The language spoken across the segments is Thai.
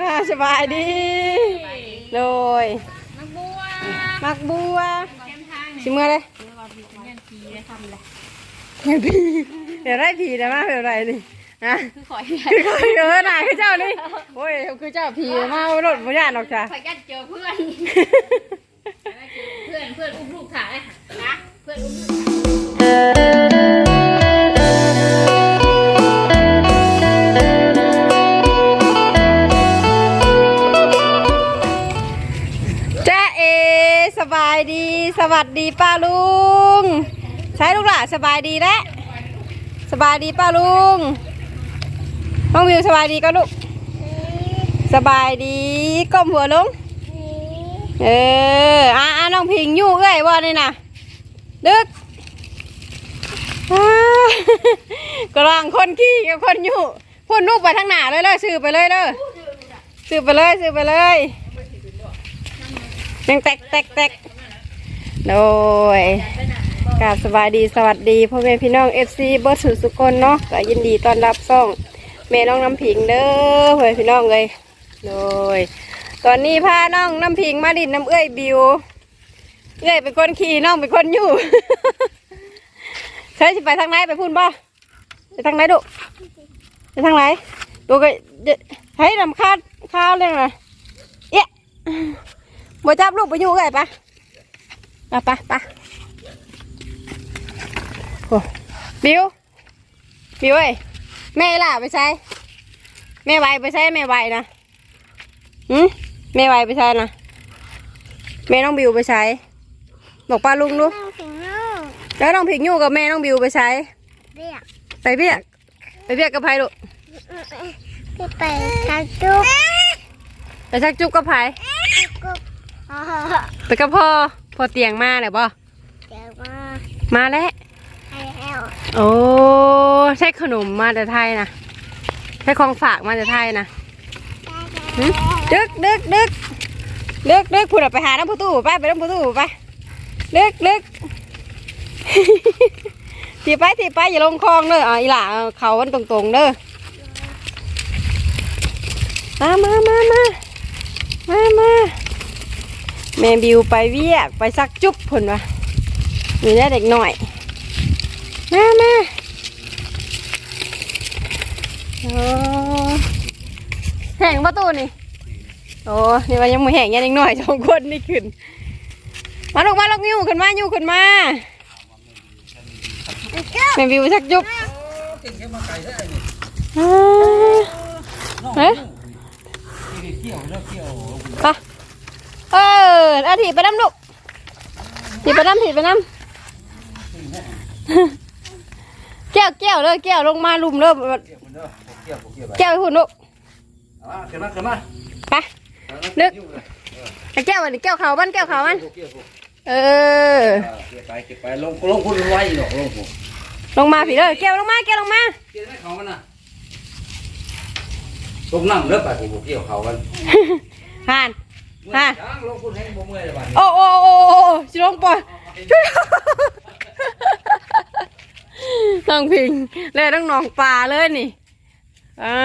อ่าสบายดีโดยมักบัวมักบัวเข้มทางชิมเมื่อเลยเนี่ยว่าพี่เป็นยันพีได้ทำเลยเดี๋ยวพี่เดี๋ยวได้ผีได้มาเดี๋ยวไรนี่นะคือขอให้คือเขาเยอะหน่ายคือเจ้านี่โอ้ยคือเจ้าผีมาเอารถบ่ยานหรอกจ้ะขอยันเจอเพื่อนเพื่อนเพื่อนอุ้มลูกถ่ายนะเพื่อนอุ้มลูกจ้า สบายดี สวัสดีป้าลุง ใช้ลูกหล่ะสบายดีแล้วสบายดีป้าลุงน้องวิวสบายดีก็ลูก สบายดีก้มหัวลง เอออะน้องพิงยู่เอ้ยว่านี่นะดึกอ่ากลังคนขี้กับคนยู่พ่นลูกไปทางหน้าเลยเลยซื้อไปเลยเลยซื้อไปเลยซื้อไปเลย ยังแตกแตกแตกโดยกราบสบายดีสวัสดีพ่อแม่พี่น้องเอฟซีเบิร์ดสุดสุกคนเนาะก็ยินดีต้อนรับซ่องแม่น้องน้ำพิงเด้อพ่อแม่พี่น้องเลยโดยตอนนี้พาน้องน้ำพิงมาดินน้ำเอ้ยบิวเอ้ยเป็นคนขี่น้องเป็นคนอยู่เคยสิไปทางไหนไปพุ่นบ่ไปทางไหนดุไปทางไหนดูก็ให้นำคาดข้าวเรื่องอะไรเอ๊ะ บ่จับลูกไปอยู่ไงปะปะปะปะโอ้บิวบิวเอ้ยแม่ล่ะไปใช้แม่ไหวไปใช้แม่ไหวนะหืมแม่ไหวไปใช้นะแม่น้องบิวไปใช้บอกป้าลุงดูนั่งถึงนอกแล้วน้องผิกอยู่กับแม่น้องบิวไปใช้เรียกไปเบียกไปเบียกกับไผ่ลูกที่ไปกระจุกไปชักจุ๊บกับไผ่กุ๊กอ๋อ ไปกับพ่อพ่อเตียงมาเลยบ่เดี๋ยวมามาแล้วให้แล้วโอ้ใช่ขนมมาแต่ไทยนะใช่ของฝากมาแต่ไทยนะหึดึกดึกดึกดึกดึกพูดอะไปหาน้ำพุตู้ไปไปน้ำพุตู้ไปดึกดึกทีไปทีไปอย่าลงคลองเด้ออะอีหล่าเอาเขาวันตรงๆเด้อมามามามามามา แม่บิวไปเวียกไปซักจุ๊บผลวะมีได้เด็กหน่อย มามาโอ้แห้งประตูนี่โอ้นี่ว่ายังไม่แห้งยังนิดหน่อยสองคนนี่ขึ้น มาลูกมาลูกยิ้วขึ้นมายิ้วขึ้นมาแม่บิวชักยุบอ่าเฮ้ยไป อเอาถีบไปน้ำลูกถีบไปน้ำถีบไปน้ำแก้วแก้วเลยแก้วลงมาลุมเลยเกี่ยวคนเด้อเกี่ยวเกี่ยวไปแก้วให้หุ่นลูกอ่าขึ้นมาขึ้นมาไปนึกไอ้แก้วอันนี้แก้วเขามันแก้วเขามันเกี่ยวเกี่ยวเออเกี่ยวไปเกี่ยวไปลงลงคุณไว้หรอกลงคุณลงมาผีเลยแก้วลงมาแก้วลงมาเกี่ยวไม่เขามันน่ะลงนั่งเลิกไปผมเกี่ยวเขากันผ่าน ฮะช้างลงคุณให้บ่เมื่อยเลยบ้านโอ้โอ้โอ้โอ้ชิลงปล่อยช่วยน้องพิงแล้วต้องหนองปลาเลยนี่อ่า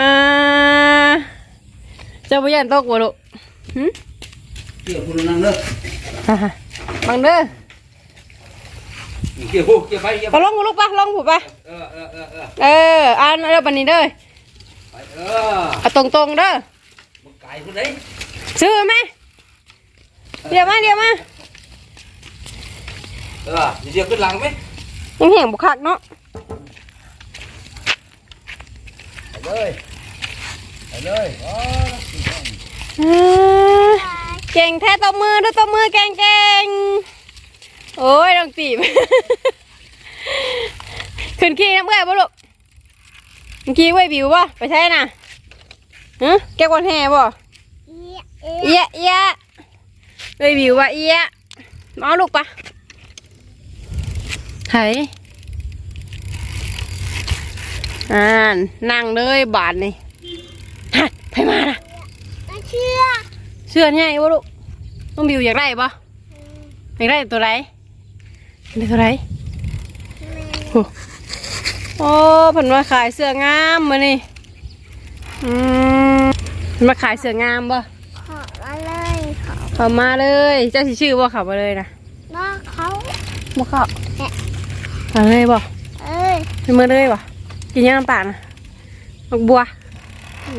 เจ้าบุญยันตกบ่ลูกหึเกี่ยวคุณนั่งเลิกบังเด้อเกี่ยวผู้เกี่ยวไปเกี่ยวก็ลงลูกปะลงผูปะเออเออเออเออเอออ่านเด้อบันนี้เด้อไปเออเอาตรงๆเด้อมึงไก่คุณไหนซื้อไหม เดี๋ยวมาเดี๋ยวมาเออเดี๋ยวขึ้นหลังไหมยังแห้งบุคักเนาะไปเลยไปเลยอ๋ออ่าเก่งแท้ตบมือด้วยตบมือเก่งเก่งโอ้ยต้องตีบ ขึ้นขี้น้ำเบื่อบ่ลูกเมื่อกี้ไว้บิวบ่ไปใช่น่ะฮะแก้ววันแห่บ่เอี๊ยะเอี๊ยะ เอียะไว้บิวว่าเอียะมาเอาลูกปะไห้อ่านนั่งเลยบาทนี่ฮะไปมานะไม่เชื่อเสื้อใหญ่บ่ลูกต้องบิวอยากได้ปะอยากได้ตัวไหนอยากได้ตัวไหนโอ้โอ้เพิ่นว่าขายเสื้องามมานี่อืมมาขายเสืองามบ่ขอมาเลยขอ เขามาเลยเจ้าสิชื่อบ่เขามาเลยนะมาเขาบ่เขามาเลยบ่เอ้ยไปมาเลยบ่กินยังน้ำตาลนะดอกบัวอื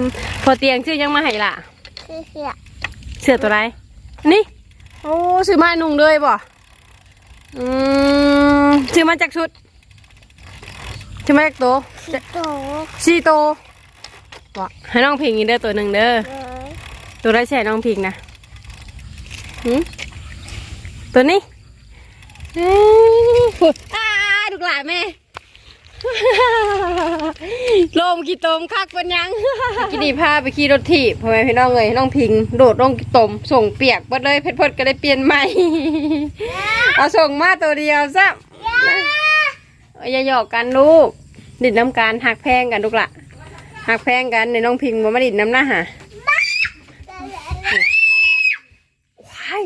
มพอเตียงชื่อยังมาให้ล่ะคือเสียเสือตัวไรนี่โอ้ซื้อมาให้นุ่งเลยบ่อืมซื้อมาจากชุดซื้อมาจากโตะสิโตสี่โตะบ่ให้น้องพิงอีกเด้อตัวหนึ่งเด้อเลยตัวไรใช่น้องพิงนะ หืมตัวนี้เอ้ยพูดอ้าดูกหลานแม่โลมกี่ตมคักเป็นยังกินดีพาไปขี่รถถีบพ่อแม่พี่น้องเลยน้องพิง โดดลงกี่ตมส่งเปียกเบิดเลยเพชรพดก็ได้เปลี่ยนใหม่ เอาส่งมาตัวเดียวซะเอาอย่าหยอกกันลูก ดิดน้ำการหักแพงกันลูกละหักแพงกันในน้องพิงบ่มาดิดน้ำหน้าหา ว้าย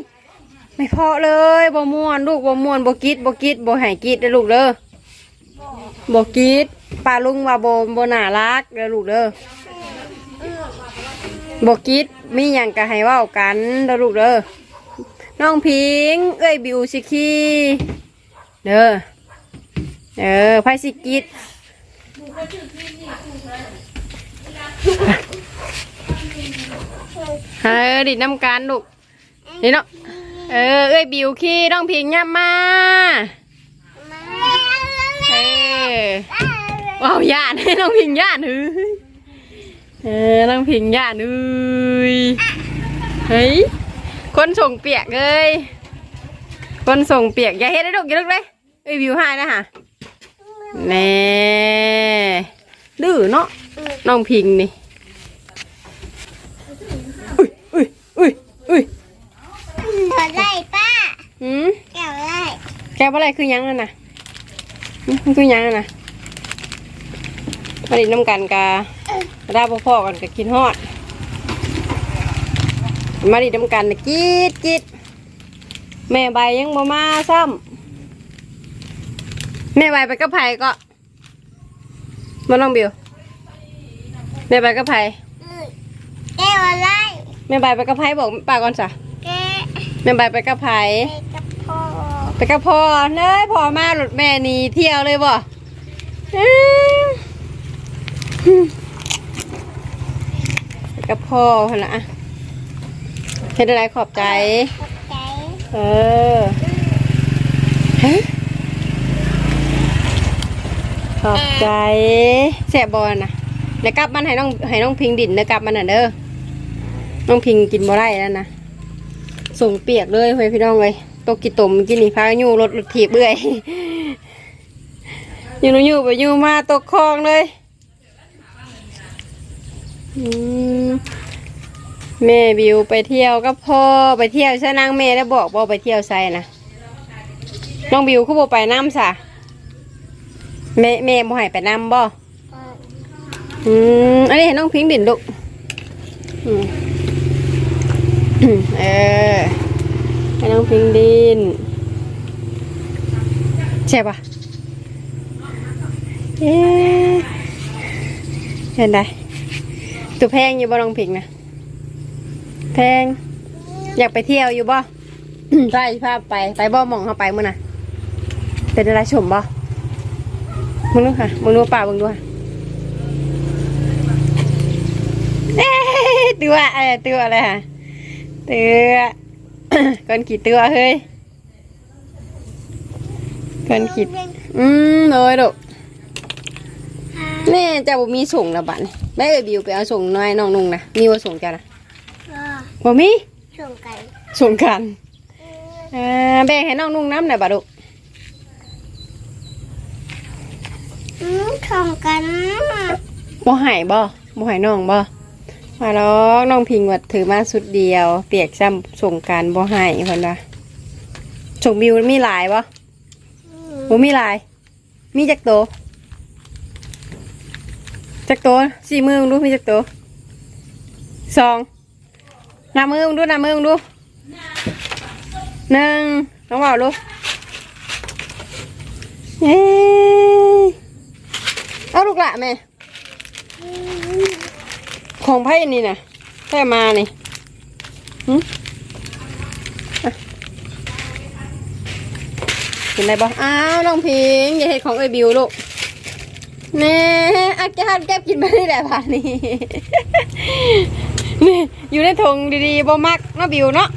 ไม่พอเลยบ่ม่วนลูกบ่ม่วนบ่กิดบ่กิดบ่หายกิดเด้อลูกเด้อบ่กิดป้าลุงว่าบ่บ่น่ารักเด้อลูกเด้อบ่กิดมีหยังก็ให้เว้ากันเด้อลูกเด้อน้องพิง เอ้ยบิวสิคีเด้อเออไผสิกิดเออดิน้ำกันลูกนี่เนาะ เออ เอ้ยบิวขี้ต้องพิงยับมาเออว้าวย่านให้น้องพิงย่านเฮ้ยเออน้องพิงย่านเฮ้ยเฮ้ยคนส่งเปียกเลยคนส่งเปียกอย่าเฮ็ดได้ลูกอย่าลูกเลยเอ้ยบิวให้นะฮะแน่ดื้อเนาะน้องพิงนี่อุ้ยอุ้ยอุ้ยอุ้ย เท่าไรป้าหืมแก้วไรแกว่าอะไรคือหยังนั่นน่ะหึมันคือหยังนั่นน่ะมาดินน้ำกันกาได้พ่อๆกันก็กินฮอด มาดินน้ำกันน่ะกิดกิดแม่ใบยังบ่มาซ้ำแม่ใบไปกับไผก็มาลองบิวแม่ใบกับไผแก้วอะไรแม่ใบไปกับไผบอกป้าก่อนจ้ะ แก้วแม่ใบไปกับไผไปกับพ่อไปกับพ่อเนยพ่อมาหลุดแม่หนีเที่ยวเลยบ่อื้อไปกับพ่อพนละอะเห็นอะไรขอบใจ ขอบใจ เออเฮ้ยขอบใจแสบบอลนะเดี๋ยวกลับมันให้น้องให้น้องพิงดินเดี๋ยวกลับมันน่ะเด้อน้องพิงกินบ่ได้แล้วนะ ส่งเปียกเลยเฮ้ยพี่น้องเลยตกกี่ตมกินนี่พาอยู่รถรถถีบเบื่อยอยู่นู่นอยู่ไปอยู่มาตกคลองเลยอืมแม่บิวไปเที่ยวก็พ่อไปเที่ยวใช่นางแม่ได้บอกบ่ไปเที่ยวไซนะน้องบิวเขาบอกไปน้ำสะแม่แม่บ่ให้ไปน้ำบ่เอออืมอันนี้เห็นน้องพิงดินลูกอืม เออให้น้องพิงดินใช่ปะเอ๊ะเห็นไดตัวแพงอยู่บ่น้องพิงนะแพงอยากไปเที่ยวอยู่บ่ใช่พาพไปไปบ่มองเข้าไปมื้อน่ะเป็นอะไรชมบ่มึงดูค่ะมึงดูป่ามึงดูค่ะเอ๊ตัวเออตัวอะไรฮะ ตัวก้อนขี่ตัวเฮ้ยก้อนขีดอืมเลยลูกแม่เจะบ่มีส่งนะบัดนี้แม่เอ้ยบิวไปเอาส่งน้อยน้องนุ่งนะมีว่าส่งจ้ะนะก็บ่มีส่งกันส่งกันเออแบ่งให้น้องนุ่งน้ำหน่อยบัดลูกอืมส่งกันบ่ใหายบ่บ่ใหายน้องบ่ มาแล้วน้องพิงวัดถือมาสุดเดียว เปียกซ้ำส่งการบ่ใหายเพิ่นว่าส่งบิวมีหลายบ่บ่มีลาย มีจักโตจักโตสี่มือมึงดูมีจักโตสองหน้ามือมึงดูหน้ามือมึงดูหนึ่งน้องบ่าวลูกเย้เอาลูกละแม่ ของไพ่นี่นะแค่มานี่หึอะกินได้บ่อ้าวน้องพิงอย่าเห็ดของเอ้ยบิวลูกแน่อาจารย์แก็บกินไปนี่แหละผ่านนี่นี่อยู่ในถงดีๆบ่มักเนาะบิวเนาะ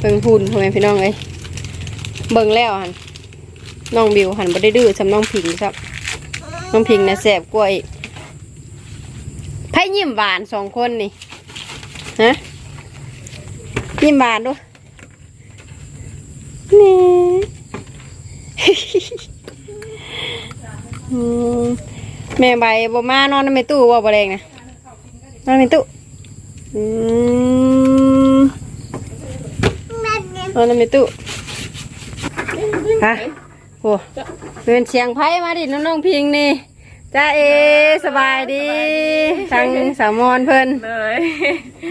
เบิ่งหุ่นพ่อแม่พี่น้องเอ้ยเบิ่งแล้วหันน้องบิวหันบ่ได้ดื้อสำน้องพิงครับน้องพิงน่ะแสบกว่าอีกไพ่ ยิ้มหวานสองคนนี่ฮะยิ้มหวานด้วยนี่แม่ใบบมานอนในตู้บ่บ่แดงนะนอนในตู้อืมนอนในตู้ฮะโอ้เป็นเสียงไพ่มาดิน้องๆพิงนี่ จ้าเอสบายดีทางสามอนเพิ่นเลย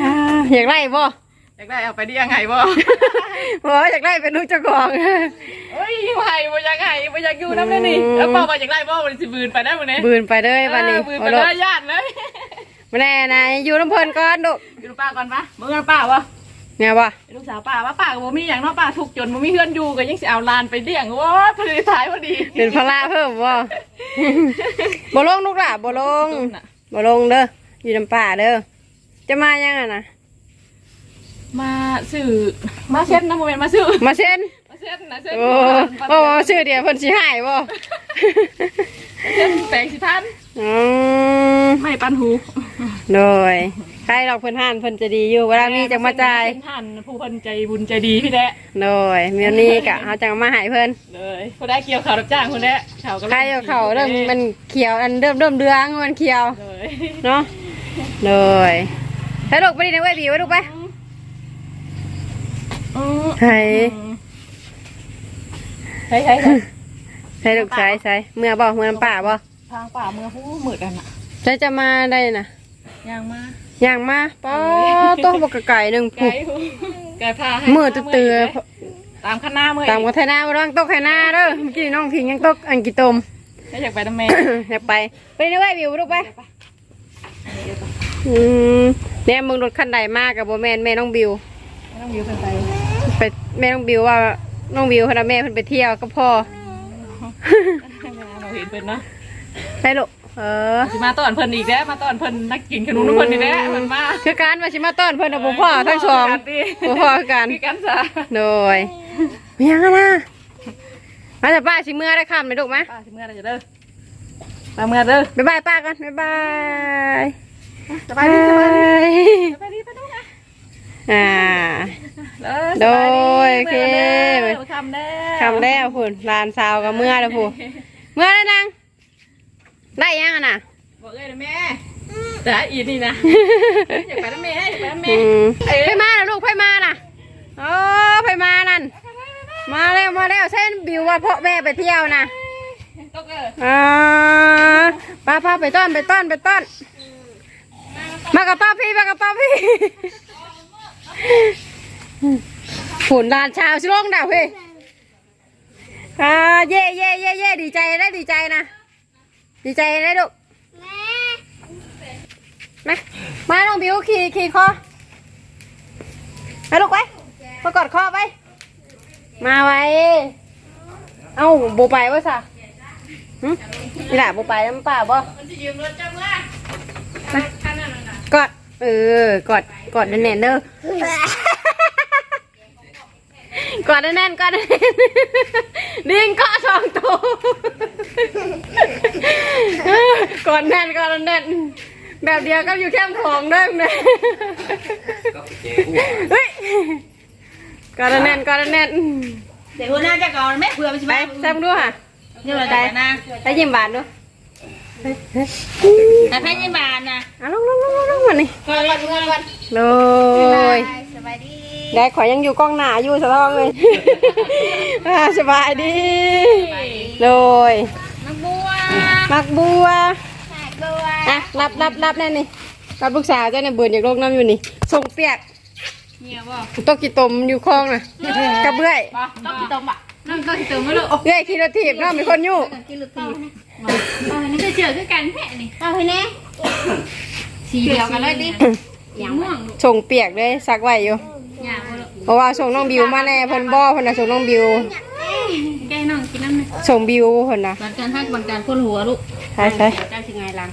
อ่าอยากไล่บ่อยากได้เอาไปได้ยังไงบ่บ่อยากไล่เป็นลูกเจ้าของเอ้ยไหวบ่อยากไงบ่อยากอยู่น้ำเลยนี่อืมแล้วเปล่าว่าอยากได้บ่มันสิบืนไปได้มื้อนี้บืนไปเลยวันนี้เออบืนโอ้ไปโลได้ญาติเลยมาแน่นายอยู่น้ำเพิ่นก่อนลูกอยู่ป้าก่อนปะเบิ่งกันป้าวะเนี่ยบ่ลูกสาวป้าว่าป้าก็บ่มีหยังเนาะป้าทุกข์จนบ่มีเฮือนอยู่ก็ยังสิเอาหลานไปเลี้ยงโอ้ยพอดีท้ายพอดีเป็นภาระเพิ่มบ่ บ่ลงลูกหล่ะบ่ลงตุ้มน่ะบ่ลงเด้ออยู่น้ำป่าเด้อจะมายังอะนะมาซื้อมาเช็ดนะโมเมนต์มาซื้อมาเซ็นมาเช็ดนะเช็ดโอ้โอ้ชื่อเดียวเพิ่นสิหายบ่เช็ดแปลงสิท่านอืมไม่ปันหูโดย ใครดอกเพิ่นห่านเพิ่นจะดีอยู่เวลามีจังมาจ่ายเส้นท่านผู้เพิ่นใจบุญใจดีพี่แดะโดยมีอันนี้กะเฮาจังมาใหายเพิ่นเลยผู้ได้เกี่ยวข่าวรับจ้างคนแดะข่าวก็ใครเอาเขาเริ่มมันเขียวอันเริ่มเริ่มเดืองมันเขียวเลยเนาะโดยถ้าลูกไปดีนะเว้ยบีไว้ลูกไปอืมใช่ใช่ใช่ใช่ใช่ลูกใช่ใช่เมื่อบ่เมื่อน้ำป่าบ่ทางป่าเมืองผู้มืดกันอะใช่จะมาได้น่ะย่างมา ย่างมาป้อโต๊ะบกไก่หนึ่งไก่ผูกไก่พาให้มือเตือตามคณะมือตามกับไทยนาบ่ต้องตกไทยนาเด้อเมื่อกี้น้องพิงยังตกอังกิตม ไม่อยากไปทำไมอยากไป ไปนี่ไว้บิวลูกไปอืมเนี่ยมึงรถคันใดมากกับโบแมนแม่น้องบิว ไม่ต้องยืมเพิ่นไปไปแม่น้องบิวว่าน้องบิวพาแม่เพิ่นไปเที่ยวก็พอเราเห็นเพิ่นเนาะไปลูก เออ สิมาต้อนเพิ่นอีกแล้วมาต้อนเพิ่นนักกินขนมน้ำเพิ่นอีกแล้วเพิ่นมาคือการมาชิมาต้อนเพิ่นเอาบ่พ่อทั้งสองบ่พ่อคือกันคือกันซะโดยมีหยังอะนะมาแต่ป้าชิเมื่อได้คำไหมลูกไหมป้าสิเมื่อไรจะเด้อมาเมื่อเด้อบ๊ายบายป้ากันบ๊ายบายสบายดีสบายดียสบายดีไปดูนะอ่าเออโดยโอเคมื่อคำแน่คำแล้วพูนลานสาวกับเมื่อแล้วพูนเมื่อแล้วนาง ได้ยังอะน่ะบอกเลยนะแม่แต่อีนี่นะอยากไปน้ำแม่อยากไปน้ำแม่อืมไปมาแล้วลูกไปมาน่ะโอ้ไปมานั่น มาแล้วมาแล้วเส้นบิวว่าพ่อแม่ไปเที่ยวนะตกเอออ่าป้าป้าไปต้อนไปต้อนไปต้อน มากับป้าพี่มากับป้าพี่ฝนลานชาวชิลงดาวพี่อ่าเย่เย่เย่เย่ดีใจได้ดีใจนะ ดีใจได้ลูกแม่มามาน้องบิวขี่ขี่คอไปลูกไปมากอดคอไป มาไว้ เอ้าโบไปวะสะหึนี่แหละโบไปน้ำป่าบ่มันจะยืมรถจังเลยกอด เออ กอด กอดแน่นๆเด้อกอดแน่นๆกอดแน่น ๆลิงเกาะสองตัวกอดแน่นกอดแน่นแบบเดียวก็อยู่แคมป์ของเด้อเนี่ยก็เจ๊หัวเฮ้ยกอดแน่นกอดแน่นเดี๋ยวหัวหน้าจะก่อนแม่เผื่อไปใช่ไปไหมแซมดูค่ะนี่มาได้นะไปยิ้มหวานดูแต่แพ้ยี่บานนะอะลงลงลงลงลงมานี่ก่อนก่อนก่อนก่อนเลยสบายดี ได้ขอยยังอยู่กล้องหน้าอยู่สะท้องเลยอ่าสบายดีเลยน้ำบัวมักบัวแม่บัวอะรับรับรับแน่นี่รับลูกสาวเจ้าเนี่ยเบื่ออยากโลกน้ำอยู่นี่ส่งเปียกเนี่ยบ่ตกกี่ตมอยู่คลองน่ะกระเบื้อยบ่ต้องกินต้มอะนั่งต้องกินต้มไม่รู้เอ้ยขี่รถถีบเน้องมีคนอยู่กินลูกตีนี่จะเจอคือกันแพ้นี่เอาไปแน่สีเดียวกันเลยดิอย่างม่วงส่งเปียกเลยซักไว้อยู่อย่างบ่ลูก เพราะว่าส่งน้องบิวมาแน่เพิ่นบ่เพิ่นน่ะส่งน้องบิวแกให้น้องกินน้ำหน่อยส่งบิวเพิ่นน่ะบันการฮักบันการพ่นหัวลูกใช่ใช่เจ้าสิไงลัง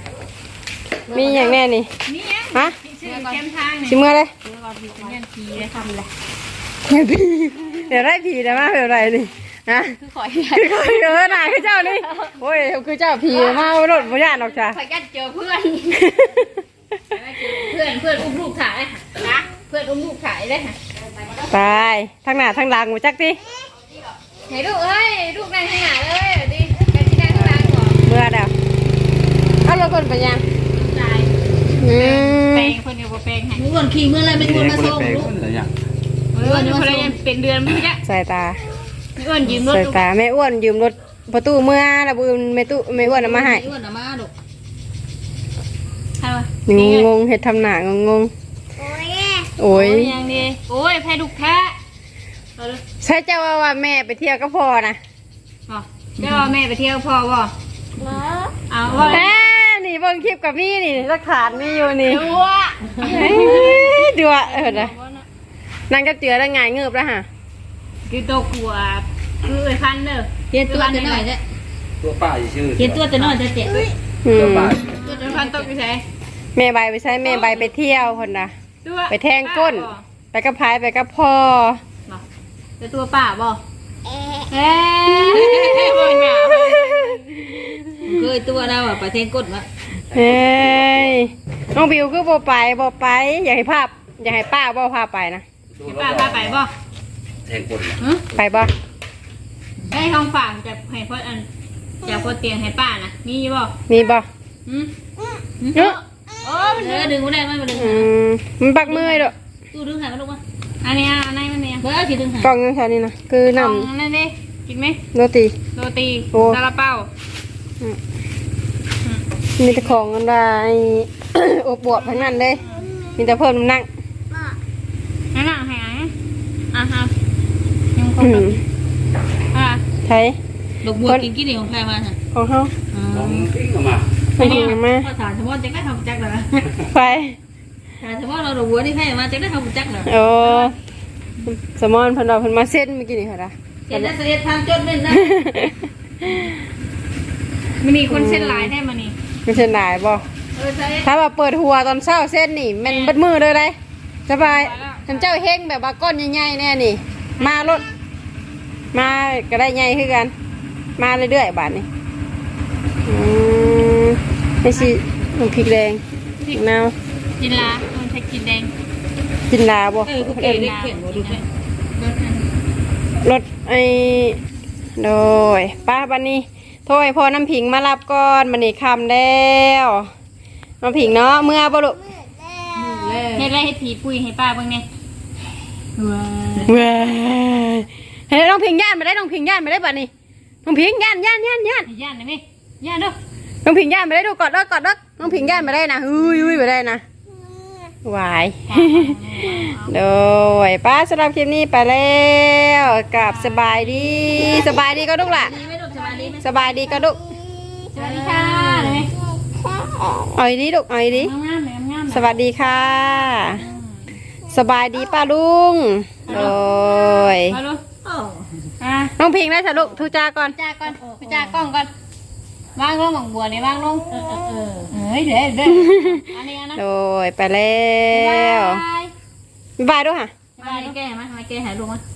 มีอย่างแน่นี่นี่ยังฮะชื่อเข้มทางเนี่ยสิเมื่อเลยเมื่อวันที่สัญญาณทีได้ทำเลยเดี๋ยวได้ผีได้มาแบบไรนี่ฮะคือขอคือเขาเยอะน่ะคือเจ้านี่โอ้ยคือเจ้าผีมาบ่รถบ่ย่านหรอกจ้ะขอยัดเจอเพื่อนเพื่อนเพื่อนอุ้มลูกถ่ายนะเพื่อนอุ้มลูกถ่ายได้ค่ะ ไปทางหน้าทางหลังบ่จักติเฮ้ยลูกเอ้ยลูกนั่งข้างหน้าเลยดิแกที่นั่งข้างหลังก่อนเมื่อแล้วเอารถเพิ่นไปยังตายอืมแปลงคนเดียวบ่แปลงให้มึงวันขี่เมื่อไรเป็นคนมาส่งลูกอะไรอย่างเออนี่คนละยังเป็นเดือนไม่ใช่สายตาพี่อ้วนยืมรถสายลูกตาแม่อ้วนยืมรถประตูเมื่อแล้วบ่แม่ตู้แม่อ้วนเอามาให้อ้วนเอามาลูกใช่ปะงงงๆเฮ็ดทำหน้างงงๆ โอ้โอ้ยยยังดีโอ้ยแพ้ดุกแท้เอาเลยใช่เจ้าว่าว่าแม่ไปเที่ยวก็พอนะอ๋อเจ้าว่าแม่ไปเที่ยวพ่อบ่เอาว่าแหมนี่เบิ่งคลิปกับมี่นี่สักฐานมีอยู่นี่ดูว่าเอ้ยดูอะเออนะนั่งกับเจือได้ไงายเงือบแล้วฮะคือตัวขวบคือไอ้พันเด้อเห็นตัวแต่น้อยจ้ะตัวป้าชื่อเห็นตัวแต่น้อยจะเจ็บอืตัวมป้าตัวไอ้พันตกอยู่ไหนแม่ใบไปใช้แม่ใบไปเที่ยวคนนะ ดูว่าไปแทงก้นไปกับพายไปกับพ่อแต่ตัวป้าบ่เอ๊ะบ่หยาเคยตัวเราอะไปเทงก้นวะเฮ้ยน้องบิวคือบ่ไปบ่ไป อยากให้ภาพอยากให้ป้าบ่พาไปนะป้าพาไปบ่แทงคนฮะไปบ่ได้ทองฝากจากให้พ่ออันจากพ่อเตียงให้ป้านะมีบ่มีบ่อืมเนาะ โอ้มันเออดึงมาได้ไหมมาดึงอืมมันปักมือให้ด้วยตู้ดึงหายมาลูกมาอันนี้อันไหนมันเนี่ยเบอร์ขี่ดึงหายกล่องยังแค่นี้นะคือน้กล่องนั่นดิกินไหมำโรตีโรตีโอ้ซาลาเปามีแต่ของกันได้อบอวบทั้งนั้นเลยมีแต่เพิ่มน้ำหนักนั่นน่ะให้อะอะฮะยังคงอืแบบมอะใช้ดอกบัวกินกี่เหนียวของใครมาฮะของเขาน้องปิ้งออกมา ไม่ถึงมาพอถามเฉพาะจะได้ทำจักเหรอไปถามเฉพาะเราดอกบัวนี่ใครมาจะได้ทำจักเหรอโอ้สมอนเพันดอกเพันมาเส้นเมื่อกี้นี่ค่ะนะเห็นแล้วเสียทางจดเล่นนะมันมีคนเส้นหลายแท้มานี่ไม่ใช่หนายบ่เออใช่ถ้าว่าเปิดหัวตอนเช้าเส้นนี่มันเบัดมือเลยเลยสบายทำเจ้าเฮงแบบว่าก้อนใหญ่ๆแน่นี่ มารถมาก็ได้ใหญ่ขึ้นกัน มาเรื่อยๆบาทนี่อืม ไม่สิน้ำพริกแดงพริกนาวกินลามันใช้กินแดงจินดาบ่เออกูเก๋ได้เขียนบัวดูแค่รถไอ้โดยป้าบันนี้โทษให้พ่อน้ำผิงมารับก่อนมันนี่คำแล้วน้ำผิงเนาะเมื่อบ่ลูกเฮ็ดไรให้ผีปุยให้ป้าเบ้างเนี่ยเว้ยเฮ้ยน้องผิงย่านมาได้น้องผิงย่านมาได้บัดนี้น้องผิงย่านย่านย่านย่านย่านได้ไหมย่านเด้อ น้องผิงย่านมาได้ดูกอดเลิกกอดเลิกน้องผิงย่านมาได้นะอุ้ยอุ้ยมาได้นะวายโดยป้าสำหรับคลิปนี้ไปแล้วกลับสบายดี สบายดีก็ลูกล่ะดีไหมลูกสบายดีไหมสบายดีก็ลูกสวัสดีค่ะได้ไหมเอาอีดีลูกเอาอีดีงามๆเลยงามๆสวัสดีค่ะ สบายดีป้าลุงโดยมาดูโอ้อะน้องพิงได้สะลูกทุจ้าก่อนจากก่อนไปจากกล้องก่อน วางลงหมังบัวนี่วางลงเออเออเฮ้ยเด้อเด้ออันนี้นะโดยไปแล้วบายบ๊ายบายด้วยค่ะสบายดีแก้ไหมมาแก้หายลูกมั้ยบ